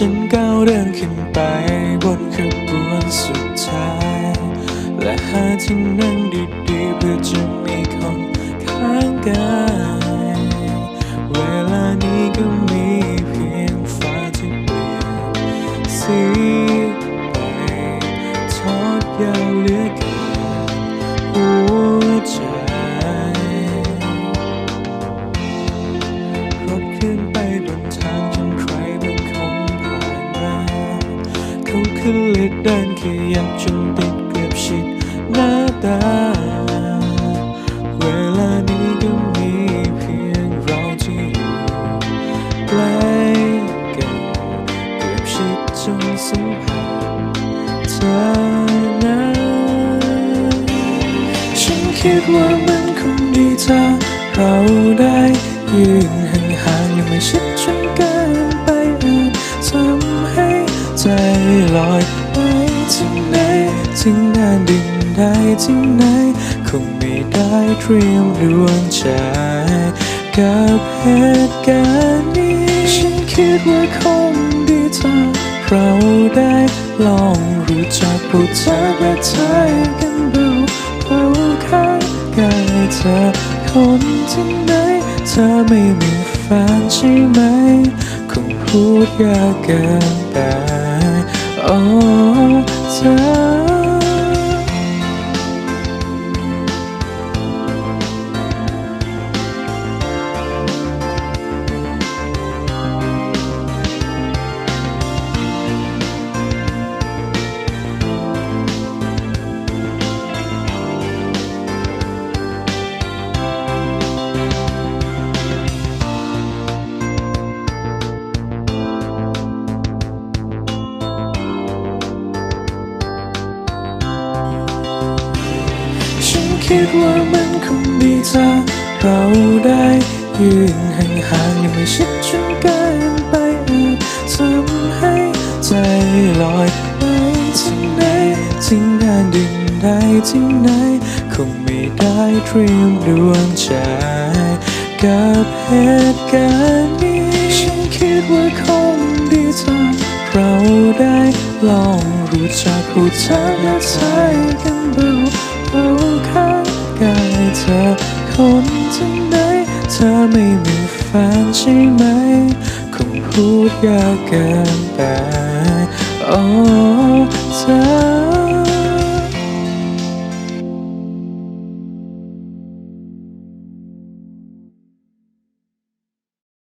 ฉันก้าวเดินขึ้นไปบนขบวนสุดท้าย และหาที่นั่งดีๆเพื่อจะมีคนข้างกาย เวลานี้ก็มีเพียงฟ้าที่เปลี่ยนสีไปทอดยาวเหลือเกิน ขึ้นลิฟต์เดินขยับจนติดเกือบชิดหน้าตา เวลานี้ก็มีเพียงเราที่อยู่ใกล้กันเกือบชิดจนสัมผัสเธอนั้นฉันคิดว่ามันคงดีถ้าเราได้ยืนห่างๆยังไม่ชิดจนเกิน ลอยไปถึงไหนถึงหน้าดินได้ถึงไหน คงไม่ได้เตรียมดวงใจกับเหตุการณ์นี้ ฉันคิดว่าคงดีถ้าเราได้ลองรู้จักพูดจาและทายกันเบาเบาข้างกายเธอคนที่ไหนเธอไม่มีแฟนใช่ไหม คงพูดยากเกินไป โอ้ คิดว่ามันคงดีถ้าเราได้ยืนห่างๆยังไม่ชิดจนเกินไปอาจทำให้ใจลอยไปที่ไหนที่หน้าดินได้ที่ไหน คงไม่ได้เตรียมดวงใจกับเหตุการณ์นี้ ฉันคิดว่าคงดีถ้าเราได้ลองรู้จักพูดจาและทา ธอไม่มีแฟนใช่ไหม คงพูดยากเกินไป